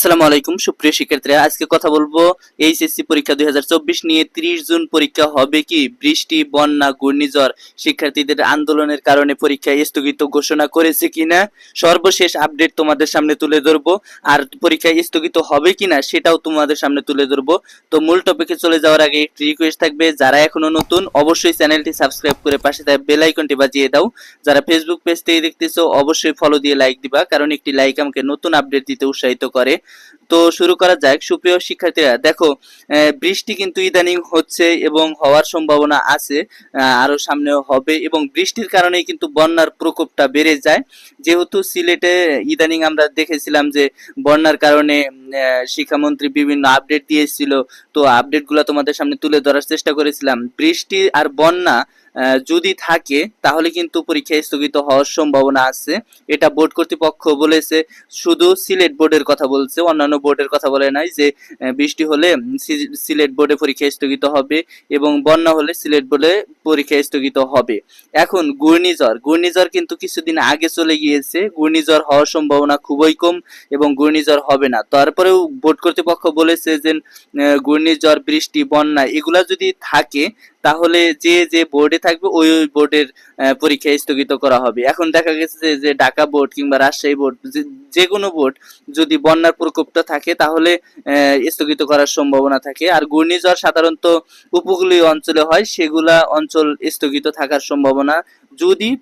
আসসালামু আলাইকুম, সুপ্রিয় শিক্ষার্থীরা, আজকে কথা বলব এইচএসসি পরীক্ষা দুই হাজার চব্বিশ নিয়ে 30 জুন পরীক্ষা হবে কি? বৃষ্টি, বন্যা, ঘূর্ণিঝড়, শিক্ষার্থীদের আন্দোলনের কারণে পরীক্ষা স্থগিত ঘোষণা করেছে কিনা? সর্বশেষ আপডেট তোমাদের সামনে তুলে ধরবো। আর পরীক্ষা স্থগিত হবে কিনা সেটাও তোমাদের সামনে তুলে ধরবো। তো মূল টপিকে চলে যাওয়ার আগে একটি রিকোয়েস্ট থাকবে, যারা এখনও নতুন, অবশ্যই চ্যানেলটি সাবস্ক্রাইব করে পাশে থাকা বেল আইকনটি বাজিয়ে দাও। যারা ফেসবুক পেজ থেকে দেখতেছো, অবশ্যই ফলো দিয়ে লাইক দিবা, কারণ একটি লাইক আমাকে নতুন আপডেট দিতে উৎসাহিত করে। তো শুরু করা যাক। সুপ্রিয় শিক্ষার্থীরা দেখো বৃষ্টি কিন্তু ইদানিং হচ্ছে এবং হওয়ার সম্ভাবনা আছে আহ, আরও সামনেও হবে এবং বৃষ্টির কারণেই কিন্তু বন্যার প্রকোপটা বেড়ে যায়। যেহেতু সিলেটে ইদানিং আমরা দেখেছিলাম যে বন্যার কারণে শিক্ষামন্ত্রী বিভিন্ন আপডেট দিয়েছিল তো আপডেটগুলো তোমাদের সামনে তুলে ধরার চেষ্টা করেছিলাম। বৃষ্টি আর বন্যা যদি থাকে, তাহলে কিন্তু পরীক্ষা স্থগিত হওয়ার সম্ভাবনা আছে। এটা বোর্ড কর্তৃপক্ষ বলেছে, শুধু সিলেট বোর্ডের কথা বলছে, অন্যান্য বোর্ডের কথা বলে নাই যে বৃষ্টি হলে সিলেট বোর্ডে পরীক্ষা স্থগিত হবে এবং বন্যা হলে সিলেট বোর্ডে পরীক্ষা স্থগিত হবে। এখন ঘূর্ণিঝড় ঘূর্ণিঝড় কিন্তু কিছুদিন আগে চলে গিয়েছে। ঘূর্ণিঝড় হওয়ার সম্ভাবনা খুবই কম এবং ঘূর্ণিঝড় হবে না। তারপরেও বোর্ড কর্তৃপক্ষ বলেছে যে ঘূর্ণিঝড়, বৃষ্টি, বন্যা এগুলা যদি থাকে তাহলে যে যে বোর্ডে থাকবে, ওই ওই বোর্ডের পরীক্ষা স্থগিত করা হবে। এখন দেখা গেছে যে- ঢাকা বোর্ড কিংবা রাজশাহী বোর্ড যে- কোনো বোর্ড যদি বন্যার প্রকোপটা থাকে, তাহলে স্থগিত করার সম্ভাবনা থাকে। আর ঘূর্ণিঝড় সাধারণত উপকূলীয় অঞ্চলে হয়, সেগুলা অঞ্চল স্থগিত থাকার সম্ভাবনা যদি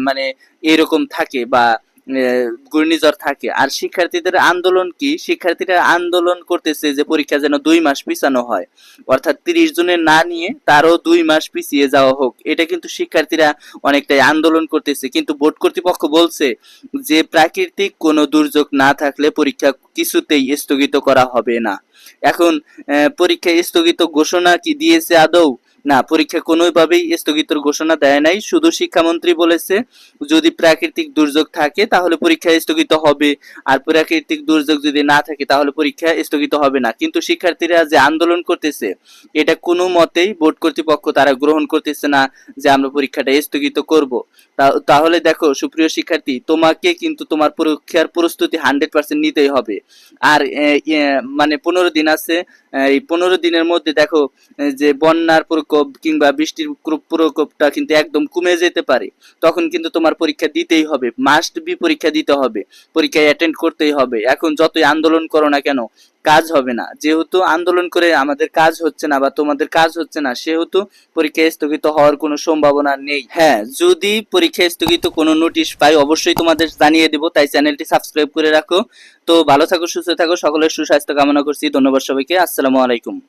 মানে এরকম থাকে বা ঘূর্ণিঝড় থাকে। আর শিক্ষার্থীদের আন্দোলন কি? শিক্ষার্থীরা আন্দোলন করতেছে যে পরীক্ষা যেন দুই মাস পিছানো হয়। অর্থাৎ তিরিশ জনের না নিয়ে তারও দুই মাস পিছিয়ে যাওয়া হোক। এটা কিন্তু শিক্ষার্থীরা অনেকটাই আন্দোলন করতেছে। কিন্তু বোর্ড কর্তৃপক্ষ বলছে যে প্রাকৃতিক কোনো দুর্যোগ না থাকলে পরীক্ষা কিছুতেই স্থগিত করা হবে না। এখন পরীক্ষা স্থগিত ঘোষণা কি দিয়েছে আদৌ? না, পরীক্ষা কোনোভাবেই স্থগিতর ঘোষণা দেয় নাই। শুধু শিক্ষামন্ত্রী বলেছে, যদি প্রাকৃতিক দুর্যোগ থাকে, তাহলে পরীক্ষা স্থগিত হবে। আর প্রাকৃতিক দুর্যোগ যদি না থাকে, তাহলে পরীক্ষা স্থগিত হবে না। কিন্তু শিক্ষার্থীরা যে আন্দোলন করতেছে, এটা কোনো মতেই বোর্ড কর্তৃপক্ষ তারা গ্রহণ করতেছে না যে আমরা পরীক্ষাটা স্থগিত করব। তাহলে দেখো, সুপ্রিয় শিক্ষার্থী, তোমাকে কিন্তু তোমার পরীক্ষার প্রস্তুতি হান্ড্রেড পার্সেন্ট নিতেই হবে। আর মানে পনেরো দিন আছে, এই পনেরো দিনের মধ্যে দেখো যে বন্যার প্রকোপ কিংবা বৃষ্টির প্রকোপটা কিন্তু একদম কমে যেতে পারে। তখন কিন্তু তোমার পরীক্ষা দিতেই হবে। মাস্ট বি পরীক্ষা দিতে হবে। পরীক্ষায় অ্যাটেন্ড করতেই হবে। এখন যতই আন্দোলন করো না কেন, কাজ হবে না। যেহেতু আন্দোলন করে আমাদের কাজ হচ্ছে না বা তোমাদের কাজ হচ্ছে না, সেহেতু পরীক্ষা স্থগিত হওয়ার কোনো সম্ভাবনা নেই। হ্যাঁ যদি পরীক্ষা স্থগিত কোনো নোটিশ পাই, অবশ্যই তোমাদের জানিয়ে দেবো। তাই চ্যানেলটি সাবস্ক্রাইব করে রাখো। তো ভালো থাকো, সুস্থ থাকো। সকলের সুস্বাস্থ্য কামনা করছি। ধন্যবাদ সবাইকে। আসসালামু আলাইকুম।